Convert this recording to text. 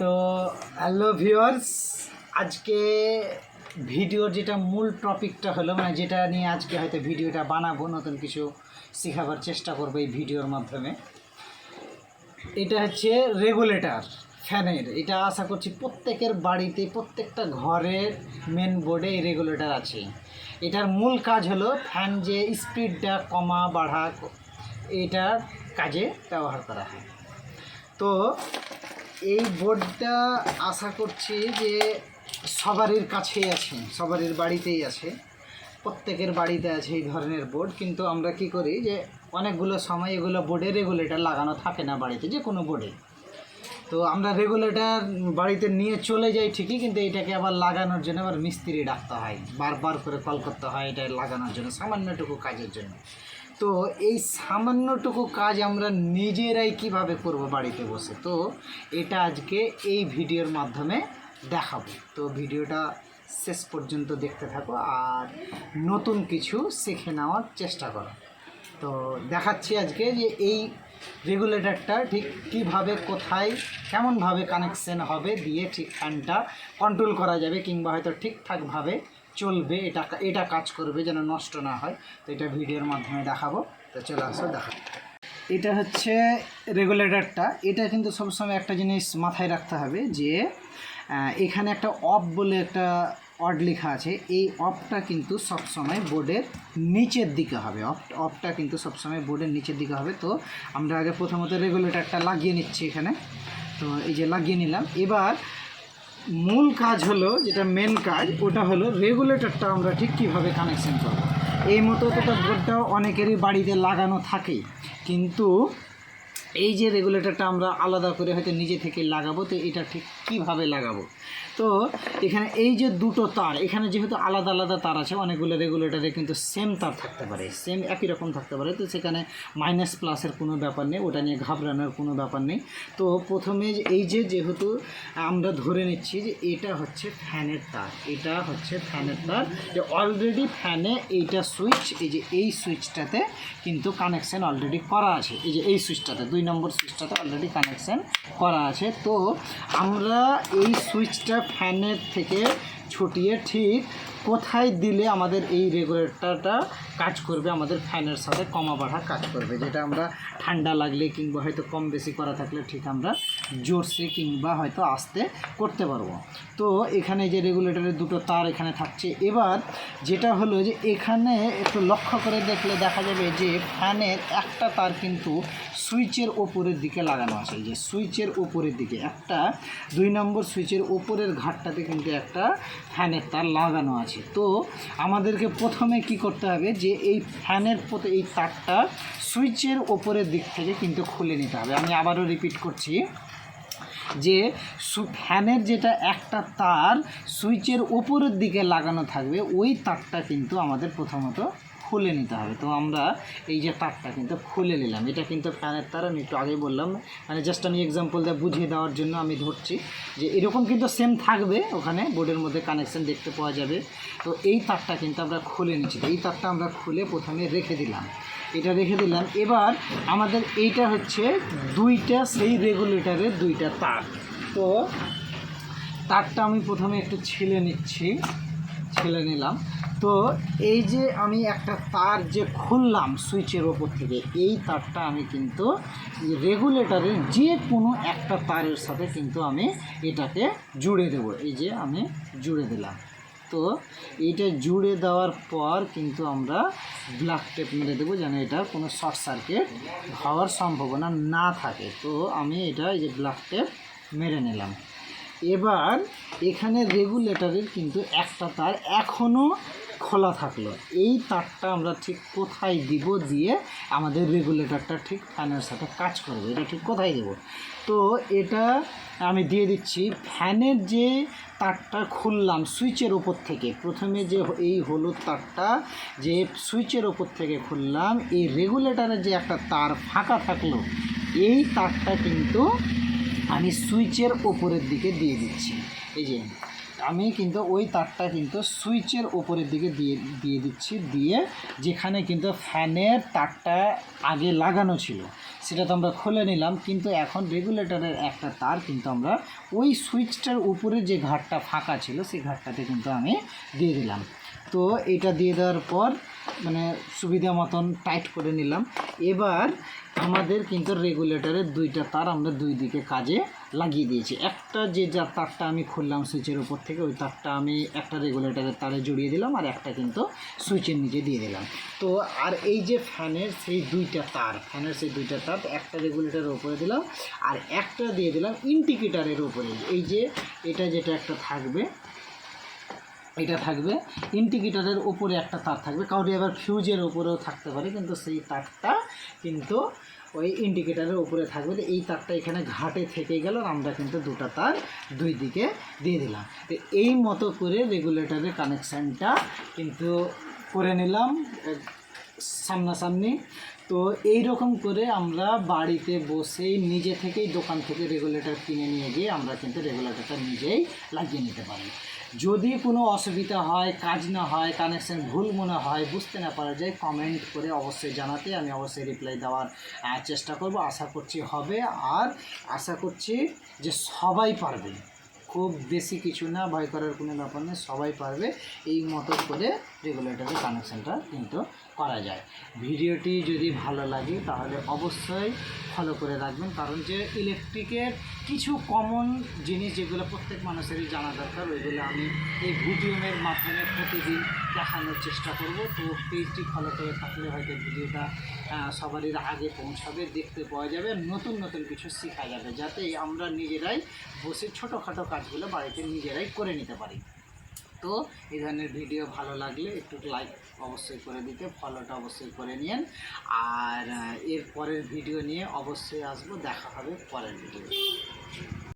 তো hello viewers আজকে ভিডিওর যেটা মূল টপিকটা হলো মানে যেটা নিয়ে আজকে হয়তো ভিডিওটা বানাবো, নতুন কিছু শেখাবার চেষ্টা করব এই ভিডিওর মাধ্যমে। এটা হচ্ছে রেগুলেটর ফ্যানের এটা আশা করছি প্রত্যেকের বাড়িতে, প্রত্যেকটা ঘরের মেন বোর্ডে এই রেগুলেটর আছে। এটার মূল কাজ হলো ফ্যান যে স্পিডটা কমা, বাড়া, এটার কাজে ব্যবহার করা হয়। তো এই বোর্ডটা আশা করছি যে সবারই কাছেই আছে সবারই বাড়িতেই আছে, প্রত্যেকের বাড়িতে আছে এই ধরনের বোর্ড কিন্তু আমরা কি করি যে অনেকগুলো সময় এগুলো বোর্ডে রেগুলেটর লাগানো থাকে না বাড়িতে, যে কোনো বোর্ডে। তো আমরা রেগুলেটর বাড়িতে নিয়ে চলে যাই ঠিকই, কিন্তু এটাকে আবার লাগানোর জন্য আবার মিস্ত্রি ডাকতে হয়, বারবার করে কল করতে হয়, এটা লাগানোর জন্য, সামান্যটুকু কাজের জন্য। তো এই সামান্যটুকু কাজ আমরা নিজেরাই কীভাবে করব বাড়িতে বসে, তো এটা আজকে এই ভিডিওর মাধ্যমে দেখাবো। তো ভিডিওটা শেষ পর্যন্ত দেখতে থাকো আর নতুন কিছু শিখে নেওয়ার চেষ্টা করো। তো দেখাচ্ছি আজকে যে এই রেগুলেটরটা ঠিক কীভাবে, কোথায়, কেমনভাবে কানেকশন হবে দিয়ে ঠিক ফ্যানটা কন্ট্রোল করা যাবে কিংবা হয়তো ঠিকঠাকভাবে চলবে, এটা এটা কাজ করবে যেন নষ্ট না হয়। তো এটা ভিডিওর মাধ্যমে দেখাবো। তো চলে আসো, দেখা। এটা হচ্ছে রেগুলেটরটা এটা কিন্তু সবসময় একটা জিনিস মাথায় রাখতে হবে যে এখানে একটা অফ বলে একটা অড লেখা আছে, এই অফটা কিন্তু সবসময় বোর্ডের নিচের দিকে হবে। অফ অফটা কিন্তু সবসময় বোর্ডের নিচের দিকে হবে। তো আমরা আগে প্রথমত রেগুলেটরটা লাগিয়ে নিচ্ছি এখানে। তো এই যে লাগিয়ে নিলাম। এবার মূল কাজ হলো, যেটা মেন কাজ, ওটা হলো রেগুলেটরটা আমরা ঠিক কীভাবে কানেকশন করব। এই মতো তো বোর্ডটাও অনেকেরই বাড়িতে লাগানো থাকেই। কিন্তু এই যে রেগুলেটরটা আমরা আলাদা করে হয়তো নিজে থেকে লাগাবো, তো এটা ঠিক কীভাবে লাগাবো? তো এখানে এই যে দুটো তার, এখানে যেহেতু আলাদা আলাদা তার আছে, অনেকগুলো রেগুলেটারে কিন্তু সেম তার থাকতে পারে সেম একই রকম থাকতে পারে। তো সেখানে মাইনাস প্লাসের কোনো ব্যাপার নেই, ওটা নিয়ে ঘাবড়ানোর কোনো ব্যাপার নেই। তো প্রথমে এই যে যেহেতু আমরা ধরে নিচ্ছি যে এটা হচ্ছে ফ্যানের তার, এটা হচ্ছে ফ্যানের তার, যে অলরেডি ফ্যানে এইটা সুইচ এই যে এই সুইচটাতে কিন্তু কানেকশান অলরেডি করা আছে। এই যে এই সুইচটাতে দুই নম্বর সুইচটাতে অলরেডি কানেকশান করা আছে। তো আমরা এই সুইচটা ফ্যানের থেকে ছুটিয়ে ঠিক কোথায় দিলে আমাদের এই রেগুলেটরটা কাজ করবে, আমাদের ফ্যানের সাথে কমা বাড়া কাজ করবে, যেটা আমরা ঠান্ডা লাগলে কিংবা হয়তো কম বেশি করা থাকলে ঠিক আমরা জোরসে কিংবা হয়তো আস্তে করতে পারব। তো এখানে যে রেগুলেটরের দুটো তার এখানে থাকছে। এবার যেটা হলো যে এখানে একটু লক্ষ্য করে দেখলে দেখা যাবে যে ফ্যানের একটা তার কিন্তু সুইচের ওপরের দিকে লাগানো আছে। যে সুইচের ওপরের দিকে একটা, দুই নম্বর সুইচের ওপরের ঘাটটাতে কিন্তু একটা ফ্যানের তার লাগানো আছে। তো আমাদেরকে প্রথমে কি করতে হবে যে এই ফ্যানের প্রতি এই তারটা সুইচের ওপরের দিক থেকে কিন্তু খুলে নিতে হবে। আমি আবারও রিপিট করছি। যে ফ্যানের যেটা একটা তার সুইচের ওপরের দিকে লাগানো থাকবে, ওই তারটা কিন্তু আমাদের প্রথমত খুলে নিতে হবে। তো আমরা এই যে তারটা কিন্তু খুলে নিলাম। এটা কিন্তু ফ্যানের তার, আমি একটু আগেই বললাম। মানে জাস্ট আমি এক্সাম্পল দিয়ে বুঝিয়ে দেওয়ার জন্য আমি ধরছি যে এরকম কিন্তু সেম থাকবে ওখানে বোর্ডের মধ্যে কানেকশন দেখতে পাওয়া যাবে। তো এই তারটা কিন্তু আমরা খুলে নিচ্ছি। এই তারটা আমরা খুলে প্রথমে রেখে দিলাম। এটা রেখে দিলাম। এবার আমাদের এইটা হচ্ছে দুইটা, সেই রেগুলেটরের দুইটা তার। তো তারটা আমি প্রথমে একটু ছেলে নিচ্ছি, ছেলে নিলাম। তো এই যে আমি একটা তার যে খুললাম সুইচের ওপর থেকে, এই তারটা আমি কিন্তু রেগুলেটরের যে কোনো একটা তারের সাথে কিন্তু আমি এটাকে জুড়ে দেবো। এই যে আমি জুড়ে দিলাম। তো এটা জুড়ে দেওয়ার পর কিন্তু আমরা ব্ল্যাক টেপ মেরে দেবো যেন এটা কোনো শর্ট সার্কিট হওয়ার সম্ভাবনা না থাকে। তো আমি এটা এই যে ব্ল্যাক টেপ মেরে নিলাম। এবার এখানে রেগুলেটরের কিন্তু একটা তার এখনও খোলা থাকল। এই তারটা আমরা ঠিক কোথায় দিব দিয়ে আমাদের রেগুলেটরটা ঠিক ফ্যানের সাথে কাজ করবে। এটা ঠিক কোথায় দেব? তো এটা আমি দিয়ে দিচ্ছি ফ্যানের যে তারটা খুললাম সুইচের ওপর থেকে, প্রথমে যে এই হলুদ তারটা যে সুইচের ওপর থেকে খুললাম, এই রেগুলেটরের যে একটা তার ফাঁকা থাকল, এই তারটা কিন্তু আমি সুইচের ওপরের দিকে দিয়ে দিচ্ছি। এই যে আমি কিন্তু ওই তারটা কিন্তু সুইচের ওপরের দিকে দিয়ে দিয়ে দিচ্ছি, দিয়ে যেখানে কিন্তু ফ্যানের তারটা আগে লাগানো ছিল, সেটা তো আমরা খুলে নিলাম, কিন্তু এখন রেগুলেটরের একটা তার কিন্তু আমরা ওই সুইচটার উপরে যে ঘাটটা ফাঁকা ছিল, সেই ঘাটটাতে কিন্তু আমি দিয়ে দিলাম। তো এটা দিয়ে দেওয়ার পর মানে সুবিধা মতন টাইট করে নিলাম। এবার আমাদের কিন্তু রেগুলেটরের দুইটা তার আমরা দুই দিকে কাজে লাগিয়ে দিয়েছি। একটা যে যা তারটা আমি খুললাম সুইচের উপর থেকে, ওই তারটা আমি একটা রেগুলেটরের তারে জড়িয়ে দিলাম আর একটা কিন্তু সুইচের নিচে দিয়ে দিলাম। তো আর এই যে ফ্যানের সেই দুইটা তার ফ্যানের সেই দুইটা তার একটা রেগুলেটরের উপরে দিলাম আর একটা দিয়ে দিলাম ইন্ডিকেটারের উপরে। এই যে এটা যেটা একটা থাকবে এটা থাকবে। ইন্ডিকেটারের উপরে একটা তার থাকবে। কাউরি আবার ফিউজের উপরেও থাকতে পারে, কিন্তু সেই তারটা কিন্তু ওই ইন্ডিকেটারের উপরে থাকবে। তো এই তারটা এখানে ঘাটে থেকে গেল আমরা কিন্তু দুটো তার দুই দিকে দিয়ে দিলাম। তো এই মতো করে রেগুলেটরের কানেকশানটা কিন্তু করে নিলাম সামনাসামনি। তো এই রকম করে আমরা বাড়িতে বসেই নিজে থেকেই দোকান থেকে রেগুলেটর কিনে নিয়ে গিয়ে আমরা কিন্তু রেগুলেটরটা নিজেই লাগিয়ে নিতে পারি। যদি কোনো অসুবিধা হয়, কাজ না হয় কানেকশন ভুল মনে হয়, বুঝতে না পারা যায় কমেন্ট করে অবশ্যই জানাতে আমি অবশ্যই রিপ্লাই দেওয়ার চেষ্টা করব। আশা করছি হবে। আর আশা করছি যে সবাই পারবে। খুব বেশি কিছু না, ভয় করার কোনো ব্যাপার নেই সবাই পারবে এই মতো করে রেগুলেটরের কানেকশানটা কিন্তু করা যায়। ভিডিওটি যদি ভালো লাগে তাহলে অবশ্যই ফলো করে রাখবেন, কারণ যে ইলেকট্রিকের কিছু কমন জিনিস যেগুলো প্রত্যেক মানুষেরই জানা দরকার, ওইগুলো আমি এই ভিডিওর মাধ্যমে প্রতিদিন দেখানোর চেষ্টা করব। তো পেজটি ফলো করে থাকলে হয়তো ভিডিওটা সবারই আগে পৌঁছাবে, দেখতে পাওয়া যাবে, নতুন নতুন কিছু শেখা যাবে, যাতে আমরা নিজেরাই বসে ছোটোখাটো কাজগুলো বাড়িতে নিজেরাই করে নিতে পারি। তো এই ধরনের ভিডিও ভালো লাগলে একটু লাইক অবশ্যই করে দিতে ফলোটা অবশ্যই করে নিন আর এর পরের ভিডিও নিয়ে অবশ্যই আসব, দেখা হবে পরের ভিডিও